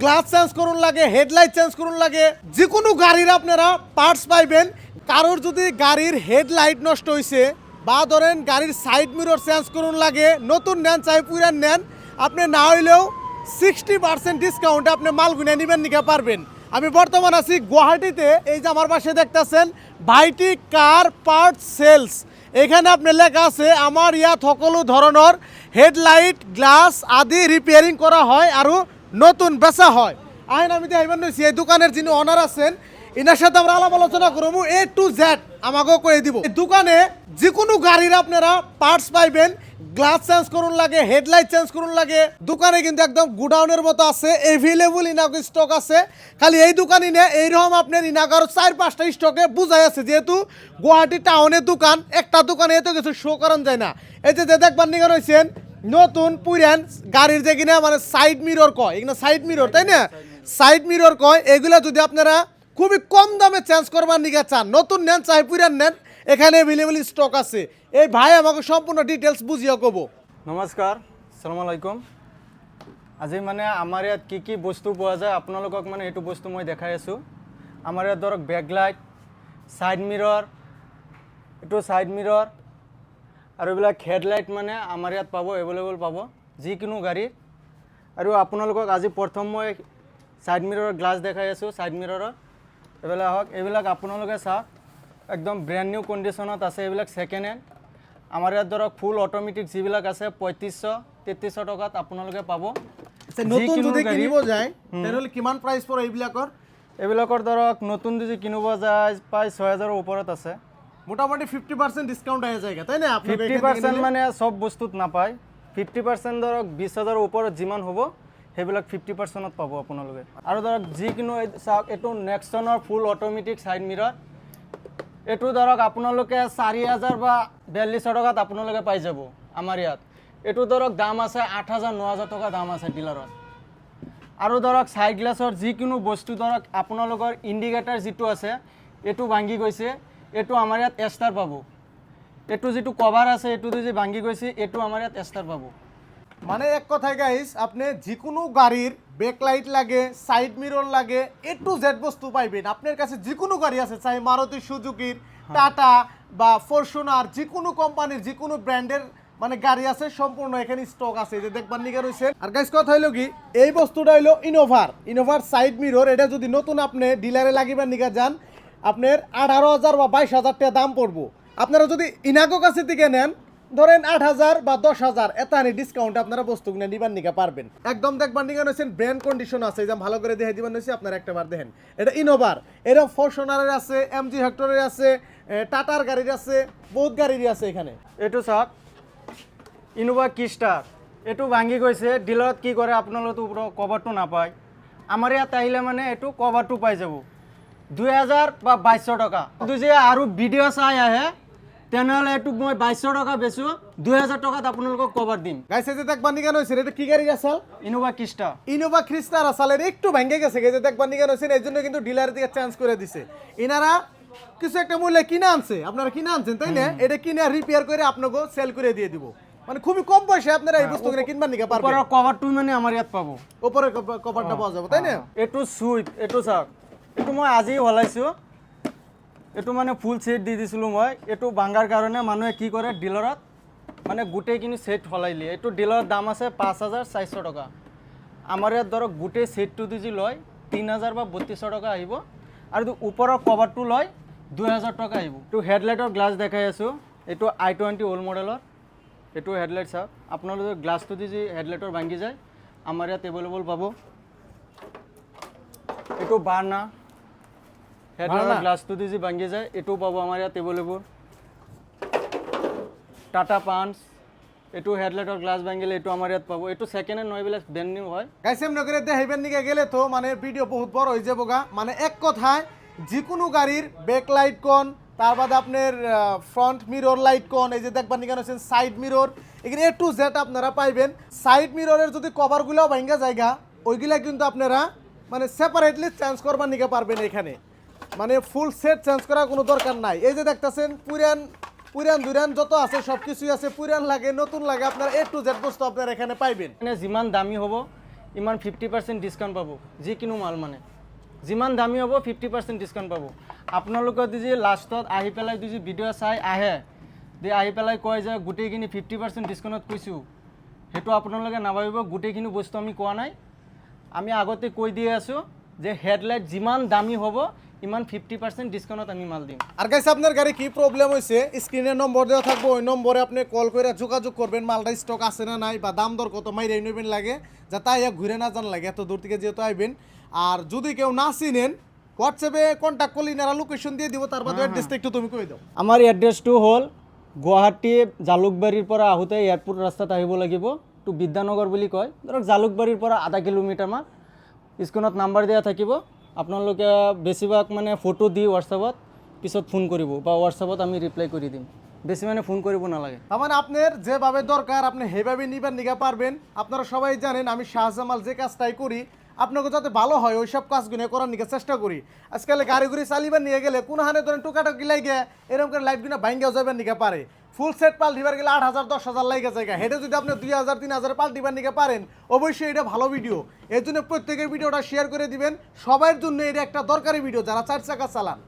Glass change করুন লাগে, headlight change করুন লাগে যে কোনো গাড়ির আপনারা পার্টস পাইবেন। কারোর যদি গাড়ির হেডলাইট নষ্ট হয়েছে বা ধরেন গাড়ির সাইড মিরর চেঞ্জ করুন লাগে, নতুন নেন, চাই পুরান নেন, আপনি না হইলেও সিক্সটি পার্সেন্ট ডিসকাউন্টে আপনি মাল গুনে নেবেন নিতে পারবেন। আমি বর্তমান আছি গুয়াহাটিতে, এই যে আমার পাশে দেখতেছেন ভাইটি কার পার্ট সেলস এখানে আপনি লেখা আছে, আমার ইয়াত সকলো ধৰণৰ হেডলাইট গ্লাস আদি রিপেয়ারিং করা হয় আৰু নতুন বেচা হয়। আইন আমি দেখাইবার নইছি, এই দোকানের যিনি অনার আছেন এনার সাথে আমরা আলাপ আলোচনা করব, এ টু জেড আমাকেও কয়ে দিব। দোকানে যে কোনো গাড়ির আপনারা পার্টস পাইবেন গ্লাস চেঞ্জ করুন লাগে হেডলাইট চেঞ্জ করুন লাগে, দোকানে কিন্তু একদম গুডাউনের মতো আছে এভেলেবল ইনাক স্টক আছে, খালি এই দোকানই না, এইরকম আপনার ইনাগার চার পাঁচটা স্টকে বুঝাই আছে, যেহেতু গুয়াহাটি টাউনের দোকান, একটা দোকানে এত কিছু শো করান যায় না। এই যে দেখবার নিগান হয়েছেন নতুন পুরান গাড়ির যে কিনা মানে সাইড মিরর কয় এখানে সাইড মিরর তাই না? সাইড মিরর কয়, এগুলা যদি আপনারা খুবই কম দামে চেঞ্জ করবার নিগা চান, নতুন নেন, চাই পুরান নেন, এখানে অ্যাভেলেবল স্টক আছে। এই ভাই আমাকে সম্পূর্ণ ডিটেলস বুঝিয়ে কব। নমস্কাৰ চালাম আলাইকুম। আজি মানে আমাৰ ইয়াত কি কি বস্তু পোৱা যায়, আপোনালোকক মানে এইটো বস্তু মই দেখাই আছোঁ। আমাৰ ইয়াত ধৰক বেকলাইট ছাইড মিৰৰ এইটো ছাইড মিৰৰ আৰু এইবিলাক হেডলাইট মানে আমাৰ ইয়াত পাব এভেইলেবল পাব যিকোনো গাড়ীত আৰু আপোনালোকক আজি প্ৰথম মই ছাইড মিৰৰৰ গ্লাছ দেখাই আছোঁ ছাইড মিৰৰৰ এইবিলাক হওক এইবিলাক আপোনালোকে চাওক একদম ব্ৰেণ্ড নিউ কণ্ডিশ্যনত আছে এইবিলাক ছেকেণ্ড হেণ্ড আমাৰ ইয়াত ধৰক ফুল অট'মেটিক যিবিলাক আছে পঁয়ত্ৰিছশ তেত্ৰিছশ টকাত আপোনালোকে পাব। নতুন যদি কিনিব যায় তেনেহ'লে কিমান প্ৰাইচ পৰে এইবিলাকৰ? এইবিলাকৰ ধৰক নতুন যদি কিনিব যায় প্ৰায় ছয় হাজাৰৰ ওপৰত আছে। মোটামুটি ফিফটি পার্সেন্ট ডিসকাউন্ট আহে যায় তাই না? পাৰ্চেণ্ট নিলে? মানে চব বস্তুত নাপায় ফিফটি পাৰ্চেণ্ট ধৰক বিছ হাজাৰৰ ওপৰত যিমান হ'ব সেইবিলাক ফিফটি পাৰ্চেণ্টত পাব আপোনালোকে। আৰু ধৰক যিকোনো এই- চাওক এইটো নেক্সনৰ ফুল অট'মেটিক ছাইড মিৰৰ এইটো ধৰক আপোনালোকে চাৰি হাজাৰ বা বিয়াল্লিছশ টকাত আপোনালোকে পাই যাব আমাৰ ইয়াত। এইটো ধৰক দাম আছে আঠ হাজাৰ ন হাজাৰ টকা দাম আছে ডিলাৰত। আৰু ধৰক ছাইড গ্লাছৰ যিকোনো বস্তু ধৰক আপোনালোকৰ ইণ্ডিকেটাৰ যিটো আছে এইটো ভাঙি গৈছে। এইটো আমাৰ ইয়াত এষ্টাৰ পাব। এইটো যিটো কভাৰ আছে এইটো যদি ভাঙি গৈছে এইটো আমাৰ ইয়াত এষ্টাৰ পাব। মানে এক কথায় গাইস আপনি যিকোনো গাড়ির ব্যাকলাইট লাগে সাইড মিরর লাগে এ টু জেড বস্তু পাইবেন। আপনার কাছে যে কোনো গাড়ি আছে চাই মারুতি সুজুকির টাটা বা ফরচুনার যে কোনো কোম্পানির যে কোনো ব্র্যান্ডের মানে গাড়ি আছে সম্পূর্ণ এখানে স্টক আছে। যে দেখবার নিকে রয়েছে। আর গাইস কথা হইল কি এই বস্তুটা হইল ইনোভার ইনোভার সাইড মিরর এটা যদি নতুন আপনি ডিলারে লাগিবার নিকে যান আপনার আঠারো হাজার বা বাইশ হাজার টাকা দাম পড়ব। আপনারা যদি ইনাকো কাছে থেকে নেন, ধরেন আট হাজার বা দশ হাজার, এতানি ডিসকাউন্ট আপনারা বস্তু কিনে নিবার নিকা পারবেন। একদম দেখবার নিকা নইছেন ব্র্যান্ড কন্ডিশন আছে, এই যে আমি ভালো করে দেখে দিবার নইছি, আপনারা একটা বার দেখেন। এটা ইনোভার এরকম ফরশনারের আছে এমজি হেক্টরের আছে টাটার গাড়ির আছে, বহুত গাড়িরই আছে এখানে। এইটো চাওক ইনোভা কিষ্টাৰ এইটো ভাঙি গৈছে ডিলাৰত কি কৰে আপোনালোকেতো কভাৰটো নাপায়। আমাৰ ইয়াত আহিলে মানে এইটো কভাৰটো পাই যাব। দুই হাজাৰ বা বাইছশ টকা। কিন্তু যে আৰু ভিডিঅ' চাই আহে তেনেহ'লে এইটো মই বাইছশ টকা বেচোঁ। দুই হাজাৰ টকাত আপোনালোকক কভাৰ দিম। গাইছে যে দেখবার নিকা নইছেন এটা কি গাড়ি আছে ইনোভা কিষ্টা ইনোভা খ্রিস্টার আসালের একটু ভেঙে গেছে এই যে দেখবার নিকা নইছেন এই জন্য কিন্তু ডিলার দিকে চেঞ্জ করে দিছে। ইনারা কিছু একটা মূল্যে কিনে আনছে আপনারা কিনে আনছেন তাই না? এটা কিনে রিপেয়ার করে আপনাকে সেল করে দিয়ে দিব। মানে খুবই কম পয়সায় আপনারা এই বস্তুগুলো কিনবার নিকা পারবেন। ওপৰৰ কভাৰটো মানে আমাৰ ইয়াত পাব। উপরে কভারটা পাওয়া যাবে তাই না? এইটো চুইপ এইটো চাওক এইটো মই আজি সলাইছোঁ এইটো মানে ফুল ছেট দি দিছিলোঁ মই। এইটো ভাঙাৰ কাৰণে মানুহে কি কৰে ডিলাৰত মানে গোটেইখিনি ছেট সলাই দিয়ে। এইটো ডিলাৰত দাম আছে পাঁচ হাজাৰ চাৰিশ টকা। আমাৰ ইয়াত ধৰক গোটেই ছেটটো যদি লয়, তিনি হাজাৰ বা বত্ৰিছশ টকা আহিব। আৰু ওপৰৰ কভাৰটো লয়, দুই হাজাৰ টকা আহিব। এইটো হেডলাইটৰ গ্লাছ দেখাই আছোঁ। এইটো আই টুৱেণ্টি অল্ড মডেলৰ এইটো হেডলাইট চাওক। আপোনালোকে গ্লাছটো যদি হেডলাইটৰ ভাঙি যায়, আমাৰ ইয়াত এভেইলেবল পাব। এইটো বাৰ্ণা। গ্লাছটো দি যি ভাঙি যায়। এইটোও পাব আমাৰ ইয়াত এভেইলেবল টাটা পাঞ্চ এইটো হেডলাইটৰ গ্লাছ ভাঙিলে এইটো আমাৰ ইয়াত পাব। এইটো ছেকেণ্ড হেণ্ড নহয় ব্ৰেণ্ড নিউ হয় গাইছে করে দেখাইবেন নিকে গেলে তো মানে ভিডিও বহুত বড় হয়ে যাব গা। মানে এক কথায় যে কোনো গাড়ির ব্যাক লাইট কোন তার বাদে আপনার ফ্রন্ট মিরর লাইট কোন এই যে দেখবার নিকে আছেন সাইড মিরর এখানে এ টু জেড আপনারা পাইবেন। সাইড মিররের যদি কভারগুলো ভাঙ্গা জায়গা ওইগুলা কিন্তু আপনারা মানে সেপারেটলি চেঞ্জ করবার নিকে পারবেন এখানে। মানে ফুল সেট চেঞ্জ করার কোনো দরকার নাই। এই যে দেখতেছেন, পুরান পুরান, দুরান যত আছে সব কিছুই আছে, পুরান লাগে, নতুন লাগে, আপনার এ টু জেড বস্তু আপনারা এখানে পাইবেন। মানে যিমান দামী হ'ব, ইমান ফিফটি পাৰ্চেণ্ট ডিছকাউণ্ট পাব যিকোনো মাল মানে। যিমান দামী হ'ব ফিফটি পাৰ্চেণ্ট ডিছকাউণ্ট পাব। আপোনালোকে যদি লাষ্টত আহি পেলাই যদি ভিডিঅ' চাই আহে যে আহি পেলাই কয় যে গোটেইখিনি ফিফটি পাৰ্চেণ্ট ডিছকাউণ্টত কৈছোঁ, সেইটো আপোনালোকে নাভাবিব, গোটেইখিনি বস্তু আমি কোৱা নাই। আমি আগতে কৈ দিয়ে আছোঁ যে হেডলাইট যিমান দামী হ'ব ইমান ফিফটি পাৰ্চেণ্ট ডিছকাউণ্টত আমি মাল দিম। আর গাইস আপনার গাড়ি কি প্রবলেম হয়েছে স্ক্রিনে নম্বর দেওয়া থাকবে ওই নম্বরে আপনি কল করে যোগাযোগ করবেন মালটা স্টক আছে না নাই বা দাম দর কত মাইরে নেবেন লাগে যাতে আইয়া ঘুরে না যান লাগে এত দূর থেকে যেহেতু আইবেন। আর যদি কেউ না চিনেন হোয়াটসঅ্যাপে কন্ট্যাক্ট করলে ইনারা লোকেশন দিয়ে দিব তার বাদে অ্যাড্রেসটা একটু তুমি কই দাও। আমাৰ এড্ৰেছটো হ'ল গুৱাহাটী জালুকবাৰীৰ পৰা আহোঁতে এয়াৰপৰ্ট ৰাস্তাত আহিব লাগিব টু বিদ্যানগৰ বুলি কয়। ধৰক জালুকবাৰীৰ পৰা আধা কিলোমিটাৰমান স্ক্ৰীণত নাম্বাৰ দিয়া থাকিব। আপোনালোকে বেছিভাগ মানে ফটো দি হোৱাটছআপত পিছত ফোন কৰিব বা হোৱাটছআপত আমি ৰিপ্লাই কৰি দিম। বেশি মানে ফোন করব না লাগে তার মানে আপনার যেভাবে দরকার, আপনি সেভাবে নিবেন নিগা পারবেন। আপনারা সবাই জানেন, আমি শাহজামাল যে কাজটাই করি আপনাকে যাতে ভালো হয় ওই সব কাজগুলো করার নিকে চেষ্টা করি। আজকাল গাড়ি চালিবার নিয়ে গেলে কোন হানে ধরেন টুকাটুকি লাগে এরকম করে লাইফগুলো যাবেন নিকে পারে। ফুল সেট পাল্টিবার গেলে আট হাজার, দশ হাজার লাগে জায়গা। হেঁটে যদি আপনি দুই হাজার, তিন হাজার পাল্টিবার নিকে পারেন, অবশ্যই এটা ভালো ভিডিও। এর জন্য প্রত্যেকের ভিডিওটা শেয়ার করে দিবেন। সবার জন্য এটা একটা দরকারি ভিডিও, যারা চার চাকা চালান।